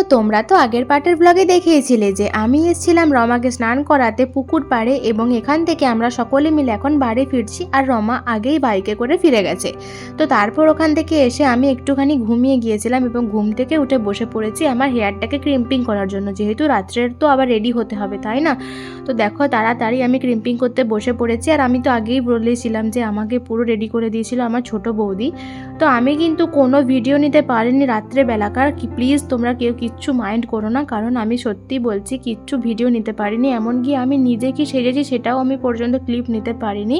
তো তোমরা তো আগের পার্টের ব্লগে দেখিয়েছিলে যে আমি এসেছিলাম রমাকে স্নান করাতে পুকুর পাড়ে এবং এখান থেকে আমরা সকলে মিলে এখন বাড়ি ফিরছি আর রমা আগেই বাইকে করে ফিরে গেছে। তো তারপর ওখান থেকে এসে আমি একটুখানি ঘুমিয়ে গিয়েছিলাম এবং ঘুম থেকে উঠে বসে পড়েছি আমার হেয়ারটাকে ক্রিম্পিং করার জন্য। যেহেতু রাত্রের তো আবার রেডি হতে হবে, তাই না? তো দেখো তাড়াতাড়ি আমি ক্রিম্পিং করতে বসে পড়েছি আর আমি তো আগেই বলেছিলাম যে আমাকে পুরো রেডি করে দিয়েছিল আমার ছোট বৌদি। তো আমি কিন্তু কোনো ভিডিও নিতে পারিনি রাত্রেবেলাকার কি প্লিজ তোমরা কেউ কিচ্ছু মাইন্ড করো না, কারণ আমি সত্যি বলছি কিচ্ছু ভিডিও নিতে পারিনি, এমনকি আমি নিজে কি সেজেছি সেটাও আমি পর্যন্ত ক্লিপ নিতে পারিনি।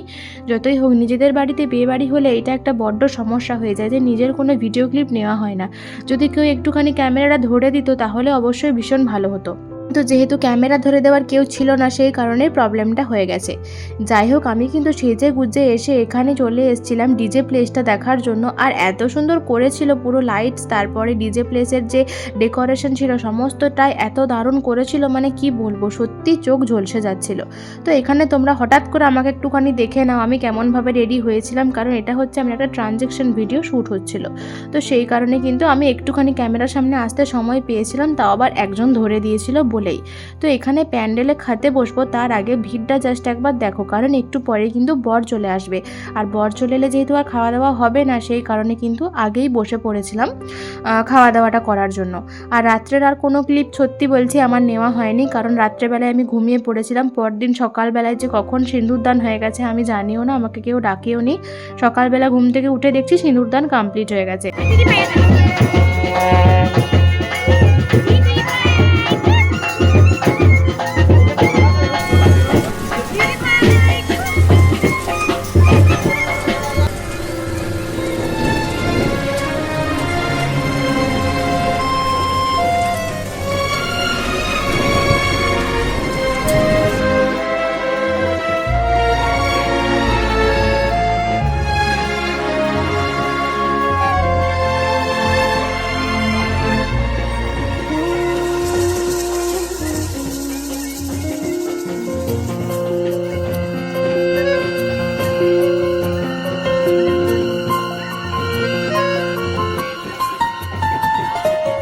যতই হোক, নিজেদের বাড়িতে বিয়ে বাড়ি হলে এটা একটা বড্ড সমস্যা হয়ে যায় যে নিজের কোনো ভিডিও ক্লিপ নেওয়া হয় না। যদি কেউ একটুখানি ক্যামেরাটা ধরে দিত, তাহলে অবশ্যই ভীষণ ভালো হতো। তো যেহেতু ক্যামেরা ধরে দেওয়ার কেউ ছিল না, সেই কারণে প্রবলেমটা হয়ে গেছে। যাই হোক, আমি কিন্তু সেজে গুজে এসে এখানে চলে এসেছিলাম ডিজে প্লেসটা দেখার জন্য। আর এত সুন্দর করেছিল পুরো লাইটস তারপরে ডিজে প্লেসের যে ডেকোরেশন ছিল, সমস্তটাই এত দারুণ করেছিল মানে কি বলব, সত্যি চোখ ঝলসে যাচ্ছিল। তো এখানে তোমরা হঠাৎ করে আমাকে একটুখানি দেখে নাও, আমি কেমনভাবে রেডি হয়েছিলাম, কারণ এটা হচ্ছে আমার একটা ট্রানজেকশন ভিডিও শ্যুট হচ্ছিল। তো সেই কারণে কিন্তু আমি একটুখানি ক্যামেরার সামনে আসতে সময় পেয়েছিলাম, তাও আবার একজন ধরে দিয়েছিল বলেই। তো এখানে প্যান্ডেলে খাতে বসবো, তার আগে ভিড়টা জাস্ট একবার দেখো, কারণ একটু পরে কিন্তু বর চলে আসবে। আর বর চলে এলে যেহেতু আর খাওয়া দাওয়া হবে না, সেই কারণে কিন্তু আগেই বসে পড়েছিলাম খাওয়া দাওয়াটা করার জন্য। আর রাত্রের আর কোনো ক্লিপ সত্যি বলছি আমার নেওয়া হয়নি, কারণ রাত্রেবেলায় আমি ঘুমিয়ে পড়েছিলাম, পরদিন সকালবেলায় যে কখন সিঁদুরদান হয়ে গেছে আমি জানিও না, আমাকে কেউ ডাকেও নি। সকালবেলা ঘুম থেকে উঠে দেখছি সিঁদুরদান কমপ্লিট হয়ে গেছে।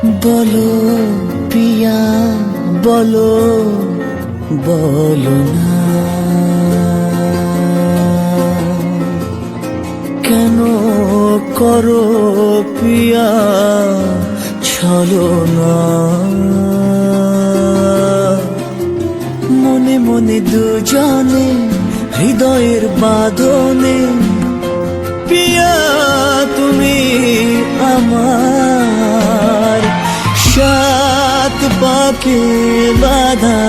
বলো পিয়া, বলো বলো না। কেন করো পিয়া, ছলো না। মনে মনে দুজনে হৃদয়ের বাঁধনে পাকে বাধা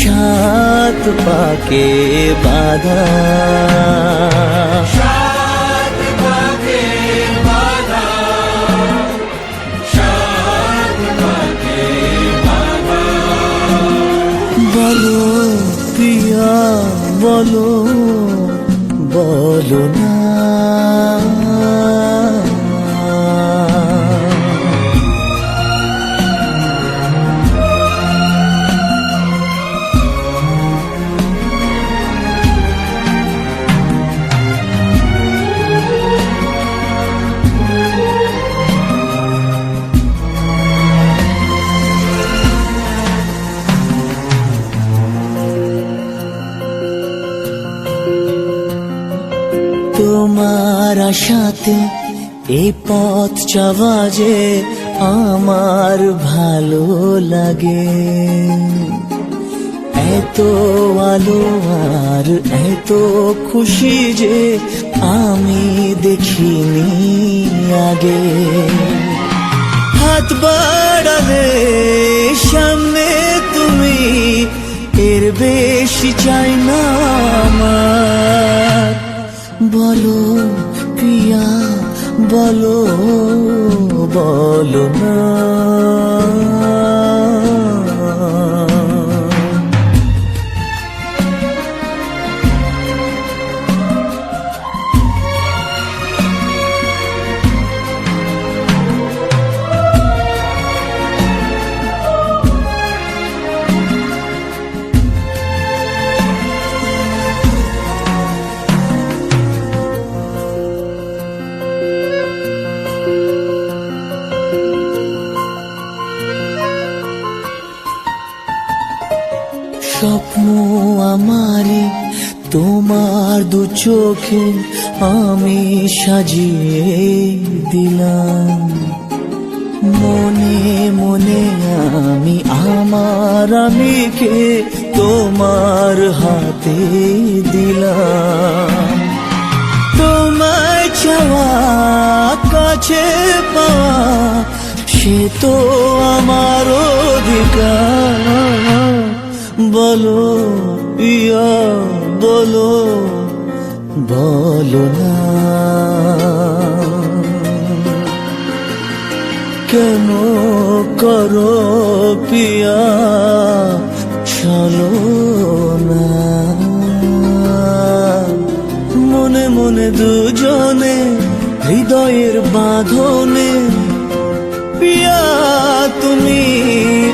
সাত পাকে বাধা। বলো প্রিয়া বলো বলো আশাতে এই পথ চাওয়া যে আমার ভালো লাগে। এত আলো আর এত খুশি যে আমি দেখিনি আগে। হাত বাড়ালে সামনে তুমি, এর বেশি চাই না আমার। বলো বলো বলো না। স্বপ্ন আমারে, তোমার দু চোখে আমি সাজিয়ে দিলাম। মনে মনে আমি, আমার আমিকে তোমার হাতে দিলাম। তোমায় চাওয়া কাছে পাওয়া, সে তো আমার অধিকার। বলো ইয়া বলো বলো না। কেন করো পিয়া চলো না। মনে মনে দুজনে, হৃদয়ের বাঁধনে পিয়া তুমি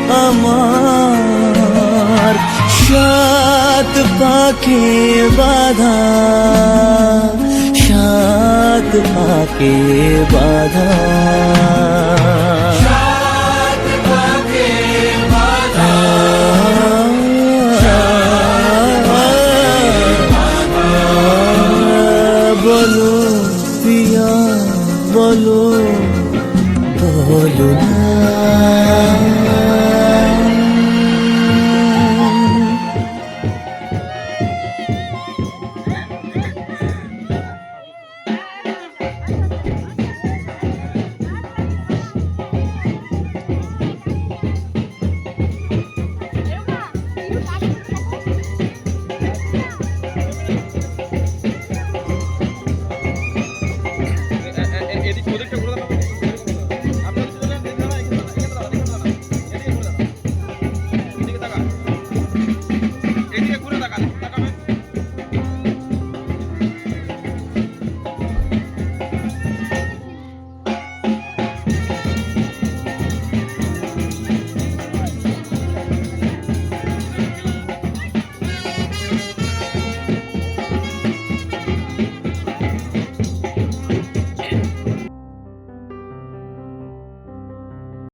আমার সাত পাকে বাধা সাত পাকে বাধা বলো প্রিয়া বলো বলো না